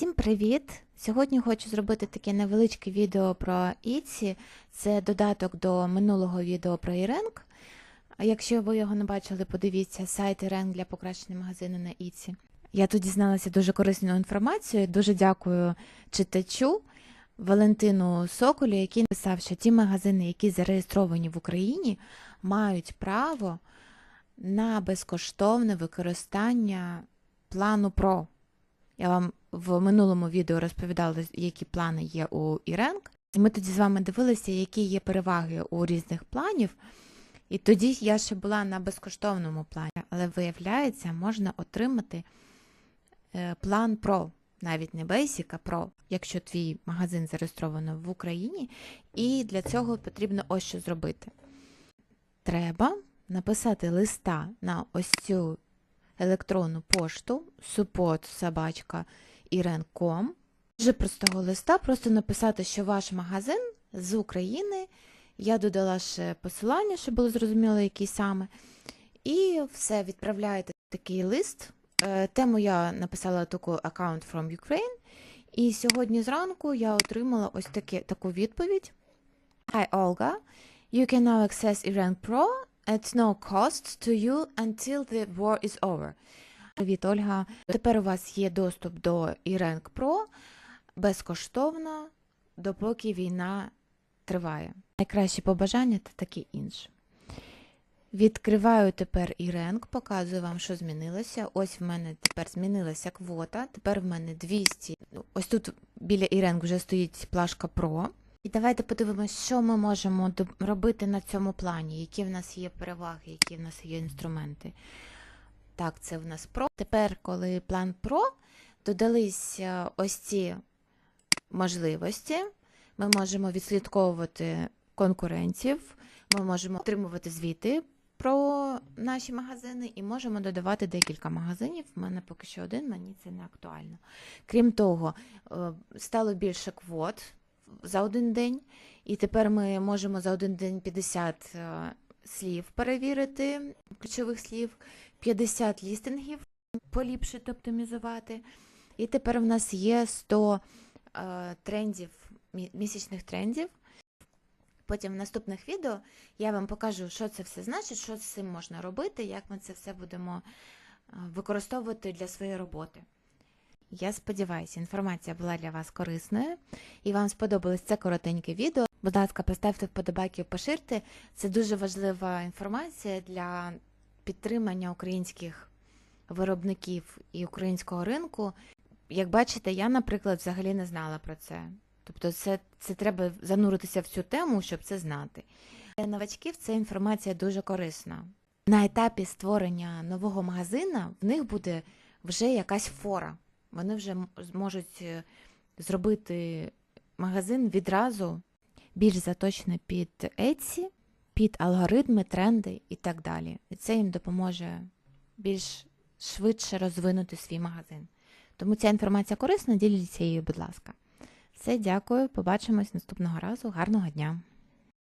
Всім привіт! Сьогодні хочу зробити таке невеличке відео про Іці. Це додаток до минулого відео про Іренк. Якщо ви його не бачили, подивіться сайт Іренк для покращення магазину на Іці. Я тут дізналася дуже корисну інформацію. Дуже дякую читачу Валентину Соколю, який написав, що ті магазини, які зареєстровані в Україні, мають право на безкоштовне використання плану ПРО. Я вам в минулому відео розповідала, які плани є у Іренк. Ми тоді з вами дивилися, які є переваги у різних планів. І тоді я ще була на безкоштовному плані, але виявляється, можна отримати е, план Pro, навіть не Basic, а Pro, якщо твій магазин зареєстровано в Україні. І для цього потрібно ось що зробити. Треба написати листа на ось цю електронну пошту support собачка iren.com. Дуже простого листа, просто написати, що ваш магазин з України. Я додала ще посилання, щоб було зрозуміло, який саме. І все, відправляєте такий лист. Е, Тему я написала таку account from Ukraine. І сьогодні зранку я отримала ось таке, таку відповідь. Hi, Olga. You can now access Iran Pro at no cost to you until the war is over. Привіт, Ольга. Тепер у вас є доступ до Irank Pro безкоштовно, допоки війна триває. Найкращі побажання та таке інше. Відкриваю тепер Irank, показую вам, що змінилося. Ось в мене тепер змінилася квота. Тепер в мене 200. Ось тут біля Irank вже стоїть плашка Pro. І давайте подивимося, що ми можемо робити на цьому плані, які в нас є переваги, які в нас є інструменти. Так, це в нас Pro. Тепер, коли план Pro, додались е, ось ці можливості. Ми можемо відслідковувати конкурентів, ми можемо отримувати звіти про наші магазини і можемо додавати декілька магазинів. У мене поки що один, мені це не актуально. Крім того, е, стало більше квот за один день, і тепер ми можемо за один день 50 е, слів перевірити, ключових слів, 50 лістингів поліпшити, оптимізувати. І тепер в нас є 100 е, трендів, місячних трендів. Потім в наступних відео я вам покажу, що це все значить, що з цим можна робити, як ми це все будемо е, використовувати для своєї роботи. Я сподіваюся, інформація була для вас корисною і вам сподобалось це коротеньке відео. Будь ласка, поставте вподобайки, поширте. Це дуже важлива інформація для підтримання українських виробників і українського ринку. Як бачите, я, наприклад, взагалі не знала про це. Тобто, це, це треба зануритися в цю тему, щоб це знати. Для новачків ця інформація дуже корисна. На етапі створення нового магазина в них буде вже якась фора. Вони вже зможуть е, зробити магазин відразу більш заточений під Etsy, під алгоритми, тренди і так далі. І це їм допоможе більш швидше розвинути свій магазин. Тому ця інформація корисна, діліться її, будь ласка. Все, дякую, побачимось наступного разу. Гарного дня!